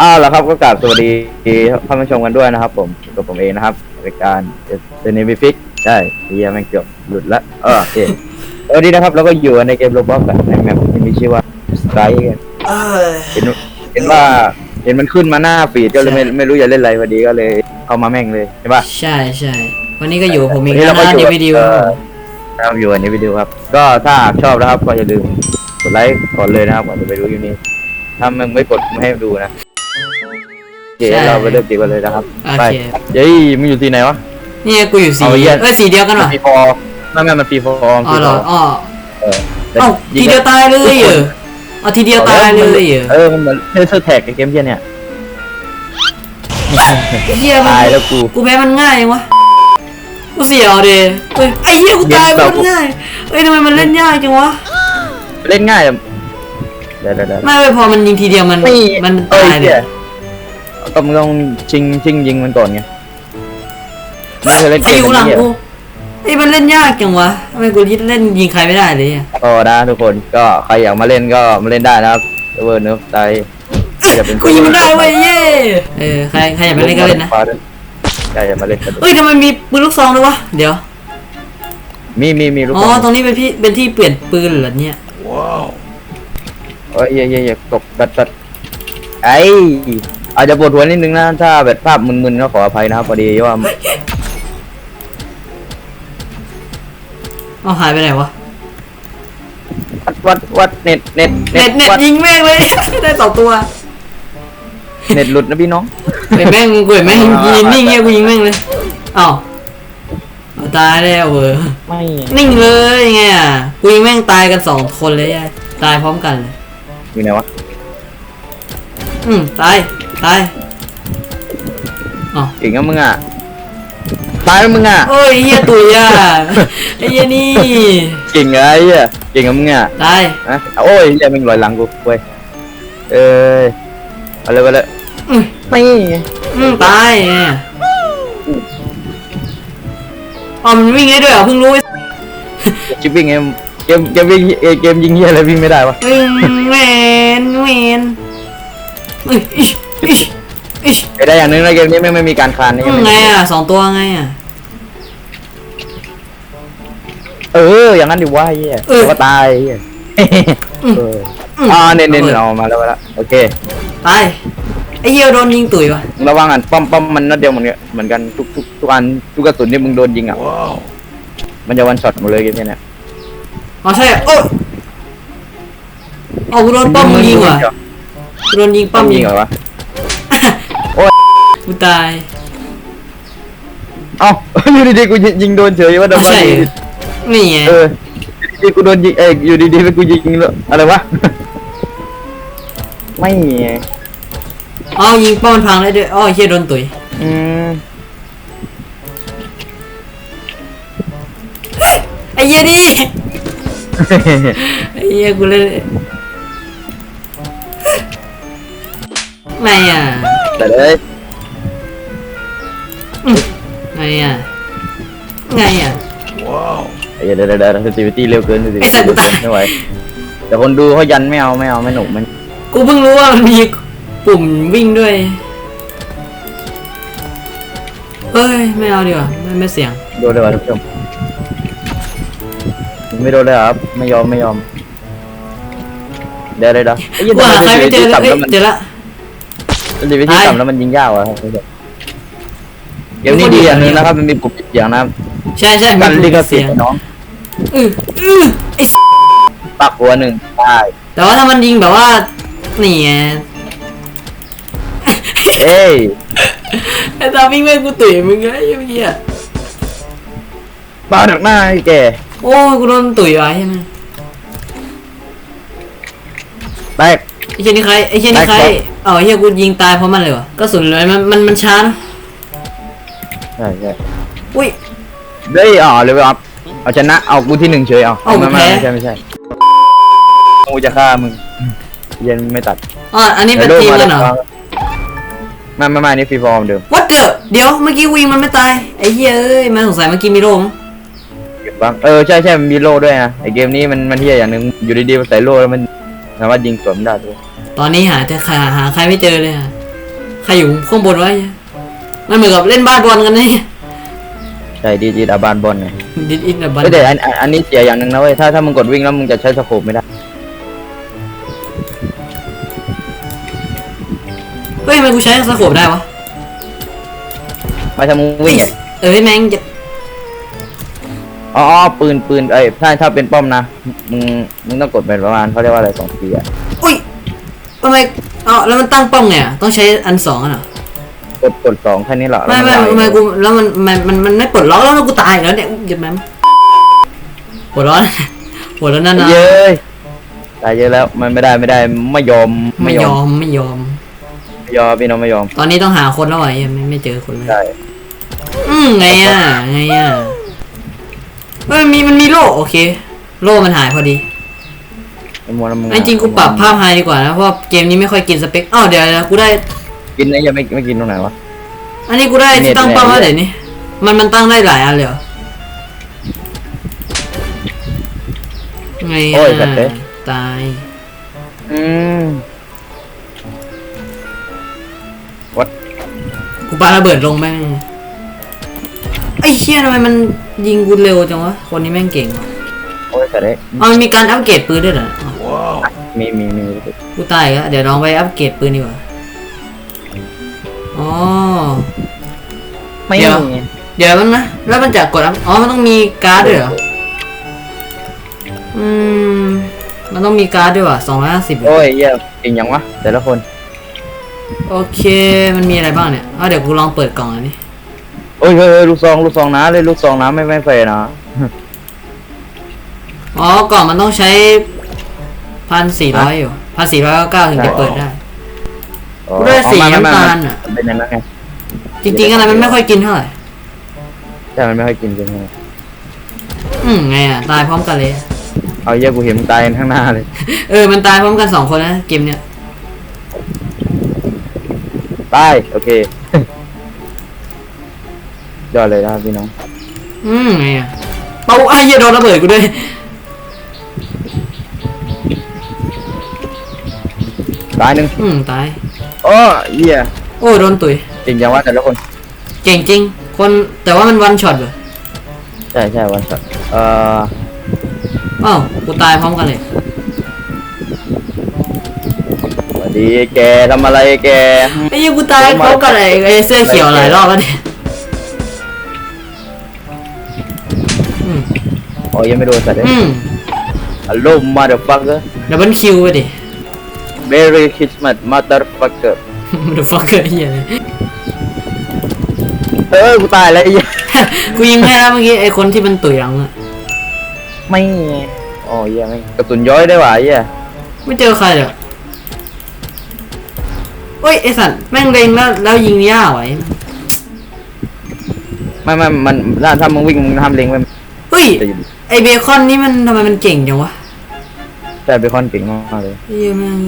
อ้าวแล้วครับก็กราบสวัสดีท่านผู้ชมกันด้วยนะครับ ผมกับผมเองนะครับรายการเดนิฟิฟิกใช่เฮียแม่งเกือบหลุดละเออโอเควันนี้นะครับเราก็อยู่ในเกมโรบอทในแมปที่มีชื่อว่าสไตร์กันเอ้ยเห็นเห็นว่าเห็นมันขึ้นมาหน้าฟีดก็เลยไม่ไม่รู้จะเล่นอะไรพอดีก็เลยเข้ามาแม่งเลยใช่ปะใช่ใช่วันนี้ก็อยู่กับผมอีกวันนี้แล้เราวก็นะอยู่ในวิดีโอเอ่อนะครับอยู่ในวิดีโอครับ ก็ถ้าชอบนะครับก็อย่าลืมกดไลค์ก่อนเลยนะครับก่อนจะไปดูคลิปนี้ถ้ามึงไม่กดไม่ให้ดูนะ โอเคเราไปเริ่มตีกันเลยนะครับโอไปเคเฮ้ยมึงอยู่ที่ไหนวะ เนี่ยกูอยู่สีเอาเหี้ย เออสีเดียวกันมัว่ะนปีฟอร์ไม่ไม่มันปีฟอร์อ๋อเหรออ๋อเออแต่เอ้ายิทีงเดียวตายเลยเหรอเอาทีเดียวตายเลยเหรอเออมันเหมือนเซอร์แท็กไอเกมเพี้ยเนี่ยเฮียมันตายแล้วกู กูแพ้มันง่ายยังวะกูเสียวเดเฮ้ยไอ้เหี้ยกูตายเย็นแบบมันง่ายเอ้ยทำไมมันเล่นยากจังวะเล่นง่ายอะเดี๋ยวเดี๋ยวเดี๋ยว ไม่เว้ยพอมันยิงทีเดียวมันไม่มันเอ้ตายเลยหี้ ก็มึงต้องชิงชิงยิงมันก่อนไงไม่เคยเล่นเกไอ้มอยู่หลังนี้กูไอ้ยมันเล่นยากจังวะทำไมกูเล่นยิงใครไม่ได้เลยอะก็นะทุกคนก็ใครอยากมาเล่นก็มาเล่นได้นะครับเวอร์เนิร์ฟไตจะเป็นกูยิงมันได้เว้ยเย่เออใครใครอยากไปเล่นก็เล่นนะใครอยากมาเล่นก็เอ้ยทำไมมีปืนลูกซองด้วยวะเดี๋ยวมีมีมีลูกอ๋บออลตรงนี้เป็นที่เป็นที่เปลี่ยนปืนเหรอเนี่ยเอ้ยเย่เย่เย่ตกบัดบัดไอ้ อาจจะปวดหัวนิดนึงนะ ถ้าแบบภาพมึนๆก็ขออภัยนะครับพอดีว่าเอาหายไปไหนวะ วัดวัดวัดเน็ตเน็ตเน็ตเน็ตวัดยิงแม่งเลย ได้สองตัวเน็ตหลุดนะพี่น้องเฮ้ยแม่งกูเห็นแม่งยิงนิ่งเงี้ยกูยิงแม่งเลยอ้าวเอาตายแล้วเว้ยไม่นิ่งเลยไงอะกูยิงแม่งตายกันสองคนเลยอะตายพร้อมกันเลยอยู่ไหนวะ อืมตาย ตายอ๋อเก่งนะมึงอะ ตายแล้วมึงอะ โอ้ยเฮียตุยอะไอ้เฮียนี่เก่งไงไอ้เหี้ยเก่งกับมึงอะตายอะโอ้ยเหี้ยมึงลอยหลังกูเว้ย เอ้ยเอาเลยไปเลยอืมไม่อืมตายไงอ๋อมันวิ่งได้ด้วยเหรอเพิ่งรู้ชิปวิ่งเกมเกมเกมวิ่งเอ้ยเกมยิงเฮียอะไรวิ่งไม่ได้วะวิ่งแมนแมนเอ้ย อิชอิชอิชไอ้ได้อย่างหนึงในะเกมนี้ไม่งไม่มีการคลานนี่ไงอะสองตัวไงอะ เออ อย่างนั้นดิว่าเฮียเออแต่ว่าตายเฮียอืม เอออ่าเน้นเน้นระเอามาแล้วมาแล้วโอเค ตายไอ้เหี้ยโดนยิงตุ๋ยวะระวังอันป้อมป้อมมันนัดเดียวเหมือนกันเหมือนกันทุกทุกทุกอันทุกกระสุนที่มึงโดนยิงอะมันจะวันช็อตหมดเลยเกมเนี้ยเนี่ยอ๋อใช่โอ้ยเอากูโดนป้อมยิงว่ะกูโดนยิงป้ป้ออมมยิยิงงเหรอวะ กูตาย เอ้า อยู่ดีๆกูยิงยิงโดนเฉยว่าโดนใช่เหรอนี่ไงเอออยู่ดีๆกูโดนยิงเอ้ยอยู่ดีๆเป็นกูยิงแล้วอะไรวะ ไม่มีเอายิงป้อมมันพังได้ด้วยอ๋อไอ้เหี้ยโดนตุ๋ยอืมไอ้เหี้ยนี่ไอ้เหี้ยกูเล่นไงอะ แต่เลย ไงอะ ไงอะเดี๋ยวเดี๋ยวเดี๋ยวสติวิตี้เร็วเกินสติวิไอ้สัตี้ตว์เร็วเกินไม่ไหวแต่คนดูเขายันไม่เอาไม่เอาไม่หนุกมันกูเพิ่งรู้ว่ามันมีปุ่มวิ่งด้วยเฮ้ย ไม่เอาดีกว่าไม่ไม่เสียง โดนเลยว่ะทุกผู้ชมไม่โดนเลยเหรอครับไม่ยอมไม่ยอมเดี๋ยวเดี๋ยวเดี๋ยวไอ้ยี่กูหาใครไม่เจอเลยต่ำเอ้ยแล้วมันเจอละสติวิตี้ตาย ต่ำแล้วมันยิงยากว่ะครับทุกผู้ชมเกมนี้ดีอย่างหนึงนะครับ มันมีปุ่มเสียงนะครับใช่ใช่กันมีลิขปุ่มสิทเสียงธิ์น้องอืออือไอ้สปักหัวหนึ่งได้แต่ว่าถ้ามันยิงแบบว่านี่ไงเอ้ยไอ้ตาวิ่งแม่งกูตุ๋ยมึงไงไอ้เหี้ยบ้าหนักหน้าไอ้แกโอ้ยกูโดนตุ๋ยไว้ใช่ไหมแตก ไอ้เช่นนี่ใครไอ้เช่นนี่ใครได้ครับอ๋อไอ้เหี้ยกูยิงตายเพราะมันเลยวะกระสุนเลยมันมันมันช้านะ ใช่ใช่อุ้ยเด้ยอ๋อเลยครับ เอาชนะ เอากูที่หนึ่งเฉยเอาเอากูไม่ไม่แพ้ ไม่ใช่ไม่ใช่กูจะฆ่ามึง เย็นไม่ตัดอ๋ออันนี้เป็นทีมกันเหรอ ไม่ไม่ไม่นี่ฟรีฟอร์มเดิม What the เดี๋ยวเมื่อกี้วิ่งมันไม่ตาย ไอ้เหี้ยเอ้ยมันสงสัยเมื่อกี้มีโรมงเก็บบ้าง เออใช่ใช่มันมีโล่ด้วยนะไอเกมนี้มันมันเที่ยอย่างหนึ่งอยู่ดีๆมันใส่โล่แล้วมันสามารถยิงสวนได้ด้วยตอนนี้หาแต่หาหาใครไม่เจอเลยอะใครอยู่ข้างบนวะ มันเหมือนกับเล่นบ้านบอลกันนี่ใช่ดีจีดาบานบอลไงดิดอินกับบ้านเฮ้ยแต่อันอันอันนี้เสียอย่างหนึ่งนะเว้ยถ้าถ้ามึงกดวิ่งแล้วมึงจะใช้สโคปไม่ได้เฮ้ยทำไมกูใช้สโคปได้วะไม่ถ้ามึงวิ่งเนี่ยเอ้ยแม่งจะอ๋ออ๋อปืนปืนเอ้ยถ้าถ้าเป็นป้อมนะมึงมึงต้องกดเป็นประมาณเขาเรียกว่าอะไรสองทีอะอุ้ยทำไมเอ๋อแล้วมันตั้งป้องไงอะต้องใช้อันสองอะเหรอก ดกดสองแค่นี้เหรอไม่ไม่ทำไมนกูแล้วมันมันมันมันไม่ปลดล็อกแล้วกูตายอีกแล้วเนี่ยหยุดแม่งปวดร้อนปวดแล้วนั่นนะเย้ยตายเยอะแล้วมันไม่ได้ไม่ได้ไม่ยอมไม่ยอมไม่ยอมไม่ยอมพี่น้องไม่ยอม ตอนนี้ต้องหาคนแล้วอะยังไม่ไม่เจอคนเลยใช่อืมไงอะไงอะเฮ้ยมีมันมีโล่โอเค โล่มันหายพอดีไอ้มัวน้ำมึงไอ้จริงกูปรับภาพไฮดีกว่านะเพราะเกมนี้ไม่ค่อยกินสเปคอ้าวเดี๋ยวกูได้ กินไอ้ยังไม่ไม่กินตรงไหนวะ อันนี้กูได้เน็ที่ตตั้งเป้าแรงว่าเดี๋ยวนี้ มันมันตั้งได้หลายอันเลยเหรอไงโอ้ยอะสัตว์เอ้ยตายอืมกูปาระเบิดลงแม่งไอ้เชี่ยทำไมมันยิงกูเร็วจังวะคนนี้แม่งเก่งว่ะโอ้ยสัตว์เอ้ยอ๋อมันมีการอัปเกรดปืนด้วยเหรออ๋อมีมีมีกูตายอีกแล้วเดี๋ยวลองไปอัปเกรดปืนดีกว่า อ๋อ ไม่เดี๋ยว มีเดี๋ยวมันนะ แล้วมันจะกดอัพอ๋อ มันต้องมีการ์ดด้วยเหรอ อืม มันต้องมีการ์ดด้วยว่ะสองร้อยห้าสิบโอ้ยเหี้ยเก่งยังวะแต่ละคนโอเค มันมีอะไรบ้างเนี่ยอ๋อเดี๋ยวกูลองเปิดกล่องอันนี้ โอ้ยเฮ้ยเฮ้ยลูกซองลูกซองนะเลยลูกซองนะไม่ไม่แฟร์นะอ๋อกล่องมันต้องใช้พันสี่ร้อยอยู่พันสี่ร้อยเก้าถึงจะเปิดได้ อ๋อกูได้สีอ๋อไม่ไม่น้ำตาลไม่อะเป็นอย่างนั้นไงจริงๆอะไรมันไม่ค่อยกินเท่าไหร่ใช่มันไม่ค่อยกินจริงไงอืมไงอะตายพร้อมกันเลยอะเอาเหี้ยกูเห็นมึงตายข้างหน้าเลย เออมันตายพร้อมกันสองคนนะเกมเนี้ยตายโอเคยอดเลยนะครับพี่น้อง อืมไงอะเป้าไอ้เหี้ยโดนระเบิดกูด้วยตายหนึ่งอืมตาย โอ้เหี้ยโอ้โดนตุ๋ยจริงจังว่าแต่ละคน เก่งจริง คนแต่ว่ามันวันช็อตเหรอใช่ใช่วันช็อตเอ่ออ้าวกูตายพร้อมกันเลยสวัสดีแกทำอะไรแก ไอ้ยังกูตายพร้อมกันเลยไอ้เสื้อเขียวหลายรอบแล้วเนี่ยอืมโอ้ยยังไม่โดนสัตว์เลยอืมฮัลโหล motherfucker ดับเบิลคิวไปดิ Merry Christmas motherfucker มันดูฟักเกอร์เฮียเลยเออกูตายแล้วไอ้เหี้ยกูยิงให้แล้วเมื่อกี้ไอ้คนที่มันตุ๋ยหลังอะไม่โอ้ยเหี้ยไม่งกระสุนย้อยได้หว่าไอ้เหี้ยไม่เจอใครเลยโอ้ยไอสัตว์แม่งเล็งแล้วแล้วยิงย่าไว้ไม่ไม่มันถ้าถ้ามึงวิ่งมึงทำเล็งไปเฮ้ยจะอยู่ไอเบคอนนี่มันทำไมมันเก่งจังวะ แต่เบคอนเก่งมากเลยเฮียแม่ง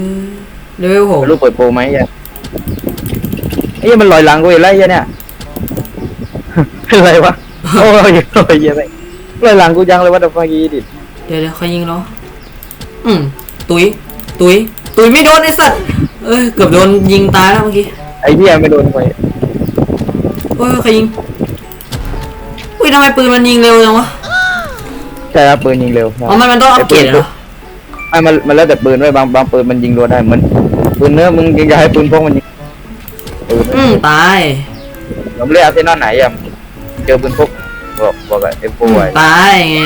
เลเวลหกรู้เปิดโปรไหมไอ้เหี้ยไอ้เหี้ยมันลอยหลังกูอีกแล้วไอ้เหี้ยเนี่ยเป็นไรวะโอ้ยโอ้ยเหี้ยไปลอยหลังกูยังเลยว่าแต่ฟังยีดิเดี๋ยวเดี๋ยวใครยิงเหรออืมตุ๋ยตุ๋ยตุ๋ยไม่โดนไอสัตว์เอ้ยเกือบโดนยิงตายแล้วเมื่อกี้ไอ้เหี้ยไม่โดนไปโอ้ยใครยิงอุ้ยทำไมปืนมันยิงเร็วจังวะใช่ครับปืนยิงเร็วอ๋อมันมันต้องอัปเกรดเหรอ ไอ้มันมันแล้วแต่ปืนไว้ยบางบางปืนมันยิงรัวได้เหมือนปืนเนื้อมึงยังจะให้ปืนพกมันยิงปืนอืมตายผมเรียกอาร์เซนอลไหนอะเจอปืนพกบอกบอกกับเอฟโฟอืมไว้ตายไง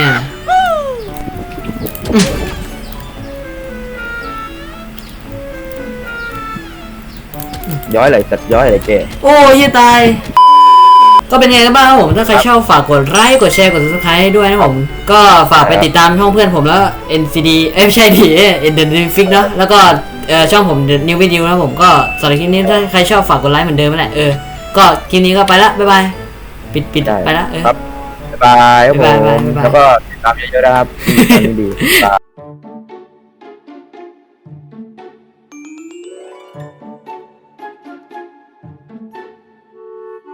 ย้อยไหลสัตว์ย้อยไหลแก โอ้ยเหี้ยตาย ก็เป็นไงกันบ้างครับผม ถ้าใครชอบฝากกดไลค์ กดแชร์ กด subscribe ให้ด้วยนะครับผม ก็ฝากไปติดตามช่องเพื่อนผมแล้ว NCD เอ้ยไม่ใช่ดิ n The New Fix เนอะแล้วก็เอ่อช่องผม The New Video นะครับผม ก็สำหรับคลิปนี้ถ้าใครชอบฝากกดไลค์เหมือนเดิมนั่นแหละ เออ ก็คลิปนี้ก็ไปละ บ๊ายบาย ปิดปิดได้ไปละเออ ครับ บ๊ายบายครับผบ๊ายบายมบ๊ายบายแล้วก็ติดตามเยอะๆนะครับที่ทำดีบ๊ายบาย